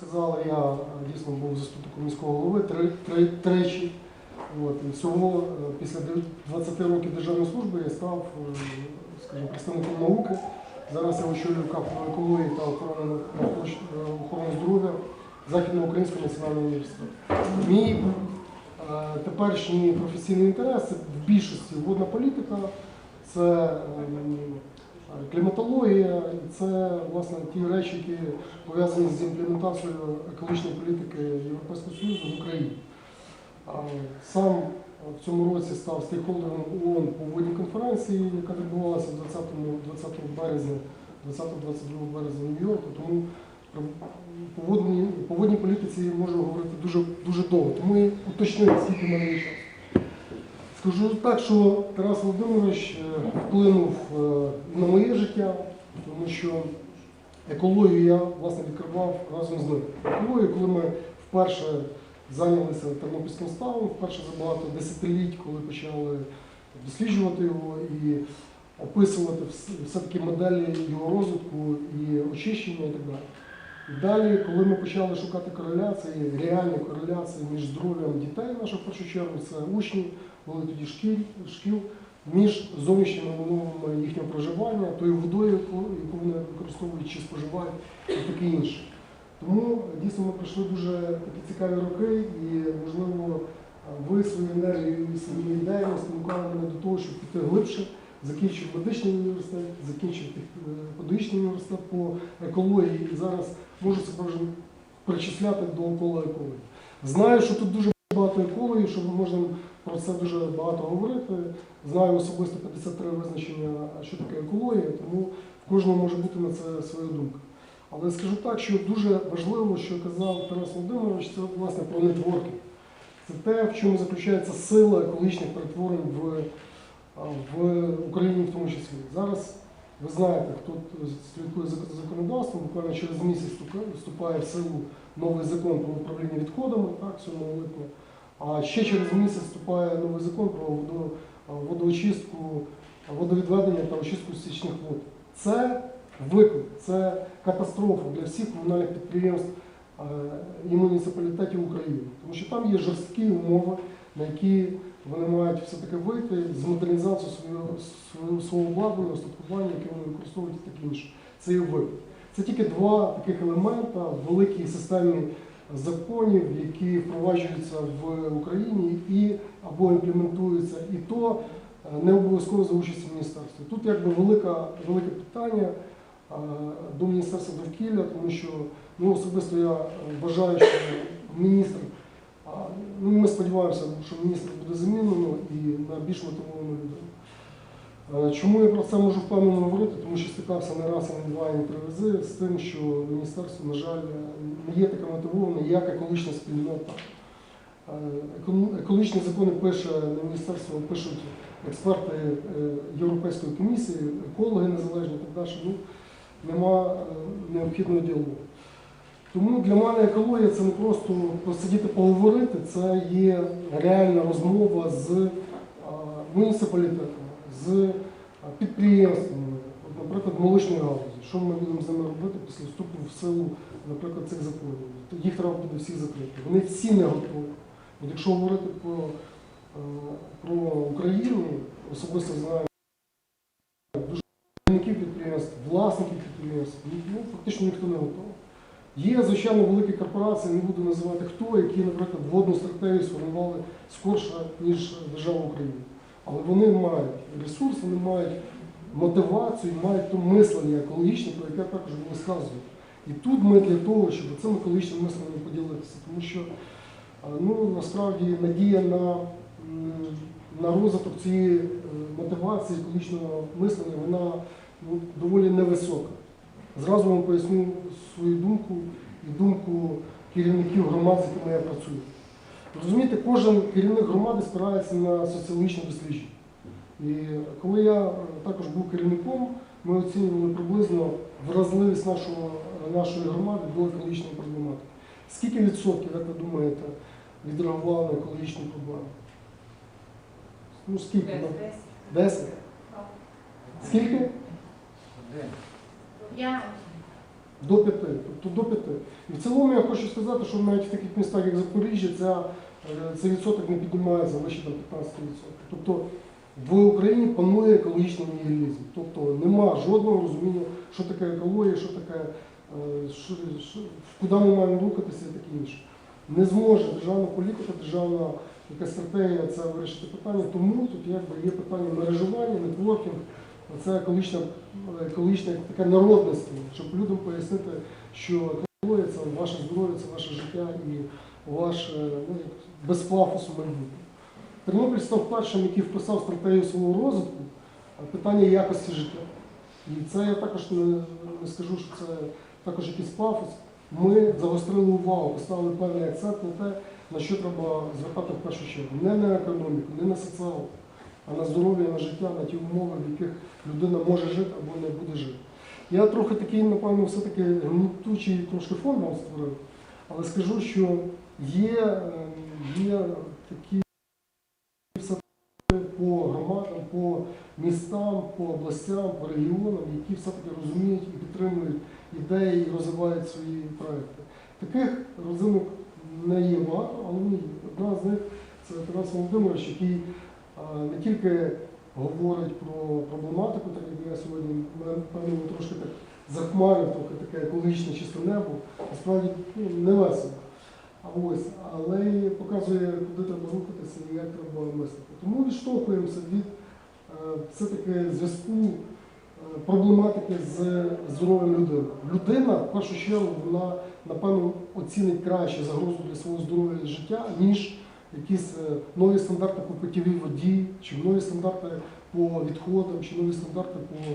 сказали, я е, дійсно був заступником міського голови три, три, тричі. Всього е, після 20 років державної служби я став е, скажімо, представником науки. Зараз я очолюю кафедру екології та охорони, охорони здоров'я Західноукраїнського національного університету. Мій теперішній професійний інтерес це в більшості водна політика, це кліматологія, це власне ті речі, які пов'язані з імплементацією екологічної політики Європейського Союзу в Україні. Сам в цьому році став стейкхолдером ООН по водній конференції, яка відбувалася 20, 20 березня, 20-22 березня в Нью-Йорку. Тому по водній, по водній політиці можу говорити дуже, дуже довго. Тому і уточнив, скільки в мене є часу. Скажу так, що Тарас Володимирович е, вплинув е, на моє життя, тому що екологію я власне відкривав разом з ним. Коли ми вперше зайнялися тернопільським ставом, вперше за багато десятиліть, коли почали досліджувати його і описувати все-таки моделі його розвитку і очищення і так далі. Далі, коли ми почали шукати кореляції, реальні кореляції між здоров'ям дітей наших в першу чергу, це учні, були тоді шкіл, шкіл між зовнішніми умовами їхнього проживання, тою водою, яку вони використовують чи споживають, і таке інше. Тому дійсно ми пройшли дуже такі цікаві роки, і можливо ви своєю енергією і своїми ідеями спонукали мене до того, щоб піти глибше. Закінчив медичний університет, закінчив е, педагогічний університет по екології і зараз можу себе причисляти до кола екології. Знаю, що тут дуже багато екології, що ми можемо про це дуже багато говорити. Знаю особисто 53 визначення, що таке екологія, тому кожного може бути на це своя думка. Але скажу так, що дуже важливо, що казав Тарас Володимирович, це власне про нетворкінг. Це те, в чому заключається сила екологічних перетворень в, в Україні в тому числі. Зараз ви знаєте, хто слідкує за законодавством, буквально через місяць вступає- в силу новий закон про управління відходами, так, 7 липня. А ще через місяць вступає новий закон про водо- водоочистку, водовідведення та очистку стічних вод. Це виклик, це катастрофа для всіх комунальних підприємств е, і муніципалітетів України. Тому що там є жорсткі умови, на які вони мають все-таки вийти з модернізацією свого, свого, обладнання, устаткування, яке вони використовують і таке інше. Це є виклик. Це тільки два таких елемента в великій системі законів, які впроваджуються в Україні і або імплементуються, і то е, не обов'язково за участі міністерства. Тут якби велика, велике питання е, до Міністерства довкілля, тому що ну, особисто я вважаю, що міністр, ну, ми сподіваємося, що міністр буде замінено і на більш мотивовану людину. Чому я про це можу впевнено говорити? Тому що стикався не раз, і не два, і не три з тим, що міністерство, на жаль, не є таке мотивоване, як екологічна спільнота. Екологічні закони пише на міністерство, пишуть експерти е, Європейської комісії, екологи незалежні і так далі. Ну, нема е, необхідного діалогу. Тому для мене екологія це не просто посидіти поговорити, це є реальна розмова з е, муніципалітетами, з е, підприємствами, наприклад, молочної галузі. Що ми будемо з ними робити після вступу в силу, наприклад, цих законів? Їх треба буде всіх закрити. Вони всі не готові. От якщо говорити про, е, про Україну, особисто знаю дуже підприємств, власників підприємств, ну, фактично ніхто не готовий. Є, звичайно, великі корпорації, не буду називати хто, які, наприклад, водну стратегію сформували скорше, ніж держава України. Але вони мають ресурс, вони мають мотивацію, мають то мислення екологічне, про яке також було сказано. І тут ми для того, щоб цим екологічним мисленням поділитися, тому що ну, насправді надія на, на розвиток цієї е, мотивації екологічного мислення, вона ну, доволі невисока. Зразу вам поясню свою думку і думку керівників громад, з якими я працюю. Розумієте, кожен керівник громади спирається на соціологічне дослідження. І коли я також був керівником, ми оцінювали приблизно вразливість нашого, нашої громади до екологічної проблематики. Скільки відсотків, як ви думаєте, відреагували на екологічні проблеми? Ну скільки? Десять? Скільки? Я До п'яти. Тобто до п'яти. І в цілому я хочу сказати, що навіть в таких містах, як Запоріжжя, ця, е, цей відсоток не піднімається вище до 15%. Тобто в Україні панує екологічний нігілізм. Тобто нема жодного розуміння, що таке екологія, що таке, е, що, що, куди ми маємо рухатися і таке інше. Не зможе державна політика, державна якась стратегія це вирішити питання, тому тут якби є питання мережування, нетворкінг, це екологічна, екологічна така народність, щоб людям пояснити, що екологія це ваше здоров'я, це ваше життя і ваше ну, без пафосу майбутнє. Тернопіль став першим, який вписав стратегію свого розвитку питання якості життя. І це я також не, не скажу, що це також якийсь пафос. Ми загострили увагу, поставили певний акцент на те, на що треба звертати в першу чергу. Не на економіку, не на соціал, а на здоров'я, на життя, на ті умови, в яких людина може жити або не буде жити. Я трохи такий, напевно, все-таки гнітучий трошки фон вам створив, але скажу, що є, е, є такі по громадам, по містам, по областям, по регіонам, які все-таки розуміють і підтримують ідеї і розвивають свої проекти. Таких розинок не є багато, але. Одна з них це Тарас Володимирович, який не тільки говорить про проблематику, так як я сьогодні певно трошки так захмарив, трохи таке екологічне чисте небо, насправді ну, не весело. А ось, але й показує, куди треба рухатися і як треба мислити. Тому відштовхуємося від е, все-таки зв'язку е, проблематики з здоров'ям людини. Людина, в першу чергу, вона напевно оцінить краще загрозу для свого здоров'я і життя, ніж якісь е, нові стандарти по питтєвій воді, чи нові стандарти по відходам, чи нові стандарти по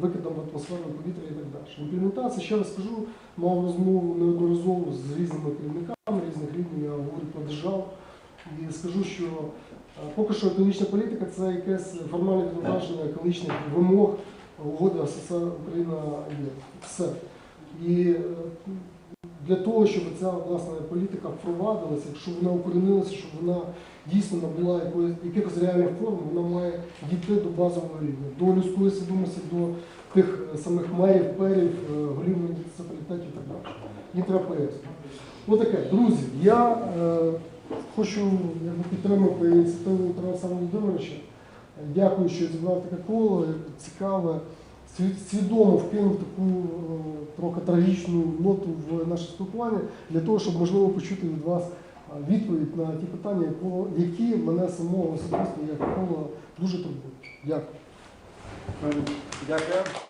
викидам в атмосферне повітря і так далі. Імплементація, ще раз скажу, мав розмову неодноразово з різними керівниками різних рівнів, я говорю про державу. І скажу, що е, поки що екологічна політика це якесь формальне відображення екологічних вимог угоди СССР Україна є. Все. І е, для того, щоб ця власне політика впровадилася, якщо вона укорінилася, щоб вона дійсно набула якихось реальних форм, вона має дійти до базового рівня, до людської свідомості, до тих е, самих мерів, перів, е, голів муніципалітетів і так далі. Треба пояснити. Отаке, друзі, я е, хочу якби, підтримати ініціативу Тараса Володимировича. Дякую, що зібрав таке коло, цікаве, свідомо вкинув таку е, трохи трагічну ноту в наше спілкування для того, щоб можливо почути від вас е, відповідь на ті питання, які мене самого особисто як коло дуже турбують. Дякую. Дякую.